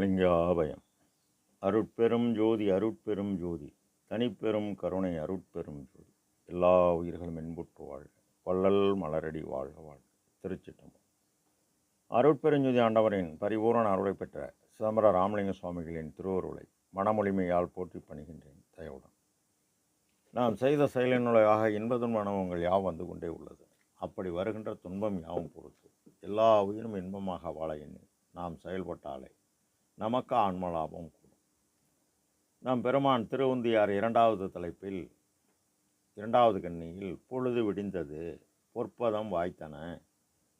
மலிங்காபயம். அருட்பெரும் ஜோதி அருட்பெரும் ஜோதி. தனிப்பெரும் கருணை அருட்பெரும் ஜோதி. எல்லா உயிர்களும் மென்புற்று வாழ்க. வள்ளல் மலரடி வாழ்க வாழ்க. திருச்சிட்டம்பலம் அருட்பெருஞ்சோதி ஆண்டவரின் பரிபூரண அருளை பெற்ற சிதம்பர ராமலிங்க சுவாமிகளின் திருவருளை மனமொழிமையால் போற்றி பணிகின்றேன். தயவுடன். நாம் செய்த செயலினுடையாக இன்பதும் மனவங்கள் யாவும் வந்து கொண்டே உள்ளது. அப்படி வருகின்ற துன்பம் யாவும் பொறுத்து. எல்லா உயிரும் இன்பமாக வாழ எண்ணி நாம் செயல்பட்டாலே நமக்கு ஆன்ம லாபம் கூடும் நம் பெருமான் திருவுந்தியார் இரண்டாவது தலைப்பில் இரண்டாவது கண்ணியில் பொழுது விடிந்தது பொற்பதம் வாய்த்தன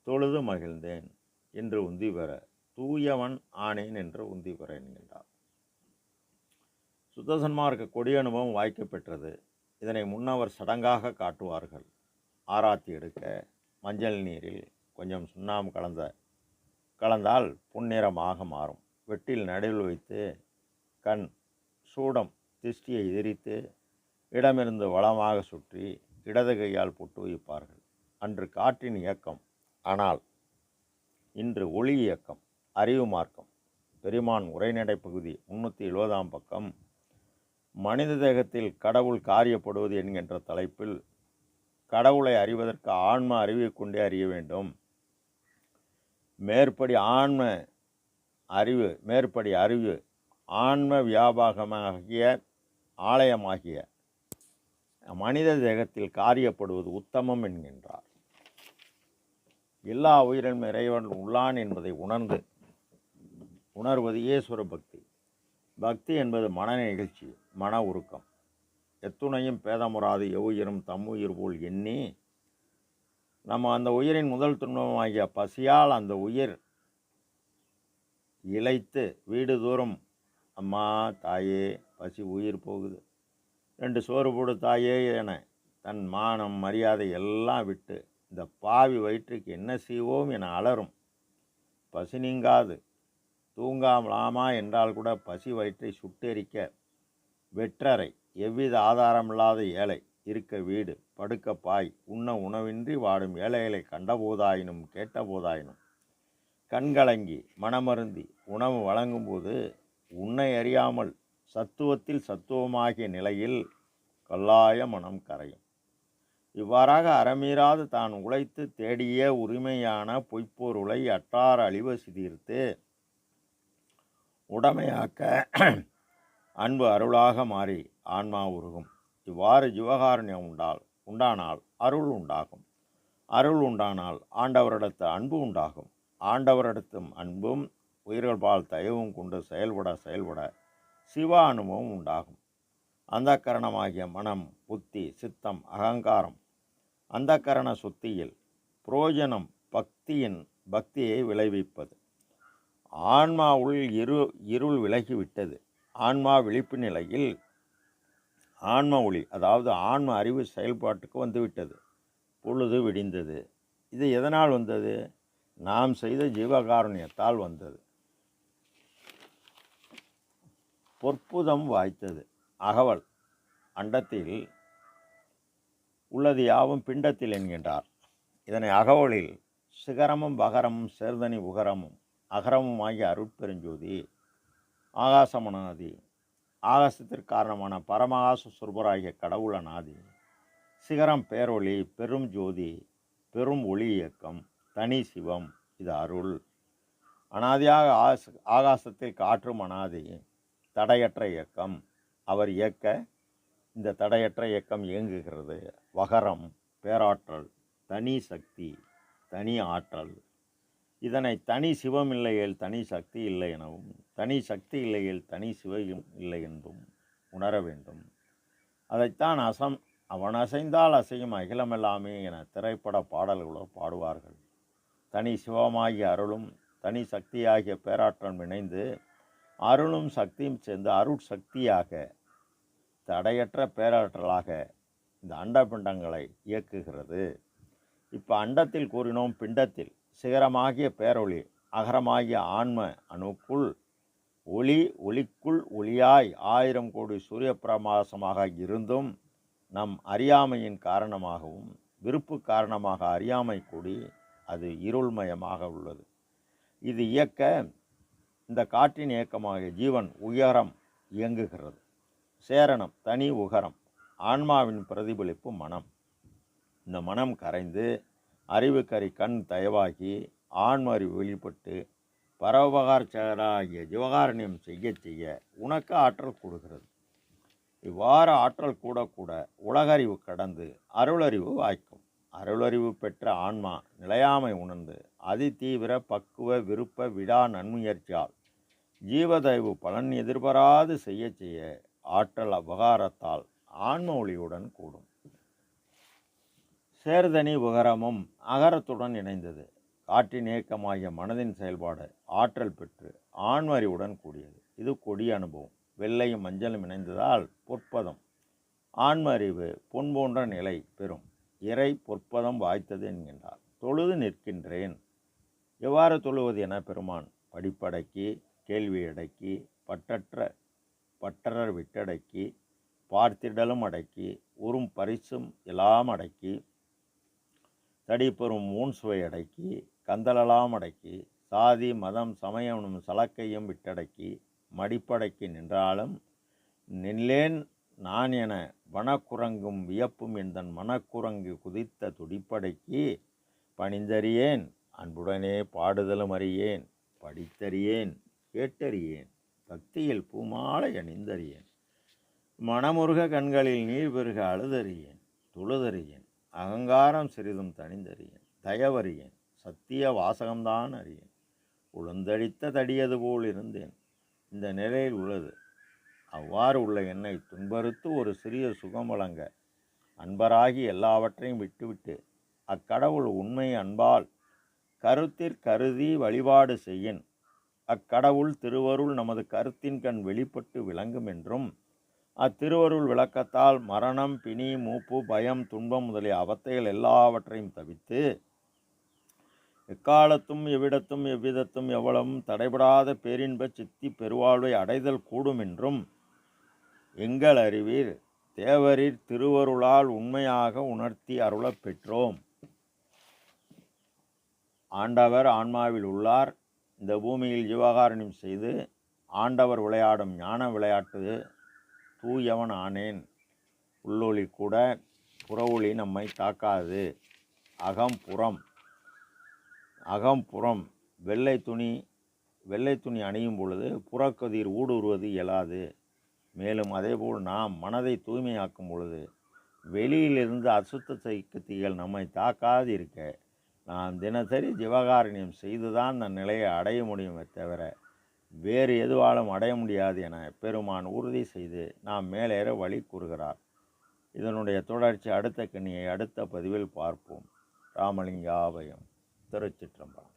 தொழுது மகிழ்ந்தேன் என்று உந்தி பெற தூயவன் ஆனேன் என்று உந்தி பெற என்கின்றார். சுத்தசன்மார்க்க கொடி அனுபவம் வாய்க்கப் பெற்றது. இதனை முன்னவர் சடங்காக காட்டுவார்கள். ஆராத்தி எடுக்க மஞ்சள் நீரில் கொஞ்சம் சுண்ணாம்பு கலந்த கலந்தால் பொன்னிறமாக மாறும். வெட்டில் நடுவில் வைத்து கண் சூடம் திருஷ்டியை எதிரித்து இடமிருந்து வளமாக சுற்றி இடது கையால் பொட்டு வைப்பார்கள். அன்று காற்றின் இயக்கம். ஆனால் இன்று ஒளி இயக்கம். அறிவு மார்க்கம். பெருமான் உரைநடை பகுதி முன்னூற்றி எழுபதாம் பக்கம். மனித தேகத்தில் கடவுள் காரியப்படுவது என்கின்ற தலைப்பில் கடவுளை அறிவதற்கு ஆன்ம அறிவை கொண்டே அறிய வேண்டும். மேற்படி ஆன்ம அறிவு மேற்படி அறிவு ஆன்ம வியாபாரமாகிய ஆலயமாகிய மனித தேகத்தில் காரியப்படுவது உத்தமம் என்கின்றார். எல்லா உயிரினும் இறைவன் உள்ளான் என்பதை உணர்ந்து உணர்வது ஈஸ்வர பக்தி. பக்தி என்பது மன நிகழ்ச்சி மன உருக்கம். எத்துணையும் பேதமுறாது எவ்வுயிரும் தம்முயிர் போல் எண்ணி நம்ம அந்த உயிரின் முதல் துன்பமாகிய பசியால் அந்த உயிர் இழைத்து வீடு தூரம் அம்மா தாயே பசி உயிர் போகுது. ரெண்டு சோறு போடு தாயே என தன் மானம் மரியாதை எல்லாம் விட்டு இந்த பாவி வயிற்றுக்கு என்ன செய்வோம் என அலறும். பசி நீங்காது. தூங்காமலாமா என்றால் கூட பசி வயிற்றை சுட்டெரிக்க வெற்றரை எவ்வித ஆதாரமில்லாத ஏழை இருக்க வீடு படுக்க பாய் உண்ண உணவின்றி வாடும் ஏழைகளை கண்டபோதாயினும் கேட்டபோதாயினும் கண்கலங்கி மனமருந்தி உணவு வழங்கும்போது உன்னை அறியாமல் சத்துவத்தில் சத்துவமாகிய நிலையில் கல்லாய மனம் கரையும். இவ்வாறாக அறமீறாது தான் உழைத்து தேடிய உரிமையான பொய்ப்பொருளை அட்டார் அழிவ சிதீர்த்து உடமையாக்க அன்பு அருளாக மாறி ஆன்மா உருகும். இவ்வாறு ஜீவகாருண்யம் உண்டால் உண்டானால் அருள் உண்டாகும். அருள் உண்டானால் ஆண்டவரிடத்து அன்பு உண்டாகும். ஆண்டவரிடத்தும் அன்பும் உயிர்கள் பால் தயவும் கொண்டு செயல்பட செயல்பட சிவ அனுபவம் உண்டாகும். அந்த கரணமாகிய மனம் புத்தி சித்தம் அகங்காரம் அந்த கரண சுத்தியில் புரோஜனம் பக்தியின் பக்தியை விளைவிப்பது. ஆன்மா உள் இரு இருள் விலகிவிட்டது. ஆன்மா விழிப்பு நிலையில் ஆன்ம ஒளி அதாவது ஆன்ம அறிவு செயல்பாட்டுக்கு வந்துவிட்டது. பொழுது விடிந்தது. இது எதனால் வந்தது? நாம் செய்த ஜீவகாருண்யத்தால் வந்தது. பொற்புதம் வாய்த்தது. அகவல். அண்டத்தில் உள்ளது யாவும் பிண்டத்தில் என்கின்றார். இதனை அகவலில் சிகரமும் பகரமும் சேர்தனி உகரமும் அகரமும் ஆகிய அருட்பெருஞ்சோதி ஆகாசமனாதி ஆகாசத்திற்கு காரணமான பரமகாச சுரபராகிய கடவுள நாதி சிகரம் பேரொளி பெரும் ஜோதி பெரும் ஒளி இயக்கம் தனி சிவம் இது அருள். அனாதியாக ஆஸ் ஆகாசத்தில் காற்றும் அனாதி தடையற்ற இயக்கம். அவர் இயக்க இந்த தடையற்ற இயக்கம் இயங்குகிறது. வகரம் பேராற்றல் தனி சக்தி தனி ஆற்றல். இதனை தனி சிவம் இல்லையேல் தனி சக்தி இல்லை எனவும் தனி சக்தி இல்லையேல் தனி சிவம் இல்லை என்றும் உணர வேண்டும். அதைத்தான் அசம் அவன் அசைந்தால் அசையும் அகிலமெல்லாமே என திரைப்பட பாடல்களோ பாடுவார்கள். தனி சிவமாகிய அருளும் தனி சக்தியாகிய பேராற்றம் இணைந்து அருளும் சக்தியும் சேர்ந்து அருட்சக்தியாக தடையற்ற பேராற்றலாக இந்த அண்டபிண்டங்களை இயக்குகிறது. இப்போ அண்டத்தில் கூறினோம் பிண்டத்தில் சிகரமாகிய பேரொளி அகரமாகிய ஆன்ம அணுக்குள் ஒளி ஒளிக்குள் ஒளியாய் ஆயிரம் கோடி சூரிய பிரகாசமாக இருந்தும் நம் அறியாமையின் காரணமாகவும் விருப்பு காரணமாக அறியாமை கூடி அது இருள்மயமாக உள்ளது. இது இயக்க இந்த காற்றின் இயக்கமாக ஜீவன் உயரம் இயங்குகிறது. சேரணம் தனி உகரம் ஆன்மாவின் பிரதிபலிப்பு மனம். இந்த மனம் கரைந்து அறிவுக்கறி கண் தயவாகி ஆன்மறிவு வெளிப்பட்டு பரோபகாரச்சகராகிய ஜீவகாரணியம் செய்ய செய்ய உனக்கு ஆற்றல் கூடுகிறது. இவ்வாறு ஆற்றல் கூட கூட உலகறிவு கடந்து அருளறிவு வாய்க்கும். அருளறிவு பெற்ற ஆன்மா நிலையாமை உணர்ந்து அதிதீவிர பக்குவ விருப்ப விடா நன்முயற்சியால் ஜீவதயவு பலன் எதிர்பாராது செய்ய செய்ய ஆற்றல் அபகாரத்தால் ஆன்ம ஒளியுடன் கூடும். சேர்தனி உகரமும் அகரத்துடன் இணைந்தது. காற்றின் இயக்கமாகிய மனதின் செயல்பாடு ஆற்றல் பெற்று ஆண்மறிவுடன் கூடியது. இது கொடிய அனுபவம். வெள்ளையும் மஞ்சளும் இணைந்ததால் பொற்பதம். ஆண்மறிவு பொன் போன்ற நிலை பெறும். இறை பொற்பதம் வாய்த்தது என்கின்றார். தொழுது நிற்கின்றேன். எவ்வாறு தொழுவது என பெருமான் படிப்படக்கி கேள்வி அடக்கி பட்டற்ற பட்டரர் விட்டடக்கி பார்த்திடலும் அடக்கி உறும் பரிசும் எல்லாம் அடக்கி தடிப்பெறும் மூன் சுவை அடக்கி கந்தலெல்லாம் அடக்கி சாதி மதம் சமயம் சலக்கையும் விட்டடக்கி மடிப்படக்கி நின்றாலும் நில்லேன் நான் என வனக்குரங்கும் வியப்பும் எந்தன் மனக்குரங்கு குதித்த துடிப்படைக்கு பணிந்தறியேன் அன்புடனே பாடுதலும் அறியேன் படித்தறியேன் கேட்டறியேன் பக்தியில் பூமாலை அணிந்தறியேன் மனமுருக கண்களில் நீர் பெருக அழுதறியேன் துளுதறியேன் அகங்காரம் சிறிதும் தணிந்தறியேன் தயவறியேன் சத்திய வாசகம்தான் அறியேன் உளுந்தடித்த தடியது போல் இருந்தேன் இந்த நிலையில் உள்ளது. அவ்வாறு உள்ள என்னை துன்பறுத்து ஒரு சிறிய சுகம் வழங்க. அன்பராகி எல்லாவற்றையும் விட்டுவிட்டு அக்கடவுள் உண்மை அன்பால் கருத்திற் கருதி வழிபாடு செய்யின். அக்கடவுள் திருவருள் நமது கருத்தின் கண் வெளிப்பட்டு விளங்கும் என்றும் அத்திருவருள் விளக்கத்தால் மரணம் பிணி மூப்பு பயம் துன்பம் முதலிய அவத்தைகள் எல்லாவற்றையும் தவித்து எக்காலத்தும் எவ்விடத்தும் எவ்விதத்தும் எவ்வளவும் தடைபடாத பேரின்ப சித்தி பெருவாழ்வை அடைதல் கூடும் என்றும் எங்கள் அறிவீர் தேவரீர் திருவருளால் உண்மையாக உணர்த்தி அருளப் பெற்றோம். ஆண்டவர் ஆன்மாவில் உள்ளார். இந்த பூமியில் ஜீவகாரணம் செய்து ஆண்டவர் விளையாடும் ஞான விளையாட்டு தூயவன் ஆனேன். உள்ளொளி கூட புறவொளி நம்மை தாக்காது. அகம் புறம் அகம் புறம் வெள்ளை துணி வெள்ளை துணி அணியும் பொழுது புறக்கதிர் ஊடுருவது இயலாது. மேலும் அதேபோல் நாம் மனதை தூய்மையாக்கும் பொழுது வெளியிலிருந்து அசுத்த சக்திகள் நம்மை தாக்காது இருக்க நாம் தினசரி ஜீவகாரண்யம் செய்துதான் அந்த நிலையை அடைய முடியுமே தவிர வேறு எதுவாலும் அடைய முடியாது என பெருமான் உறுதி செய்து நாம் மேலேற வழி கூறுகிறார். இதனுடைய தொடர்ச்சி அடுத்த கண்ணியை அடுத்த பதிவில் பார்ப்போம். ராமலிங்காபயம் திருச்சிற்றம்பலம்.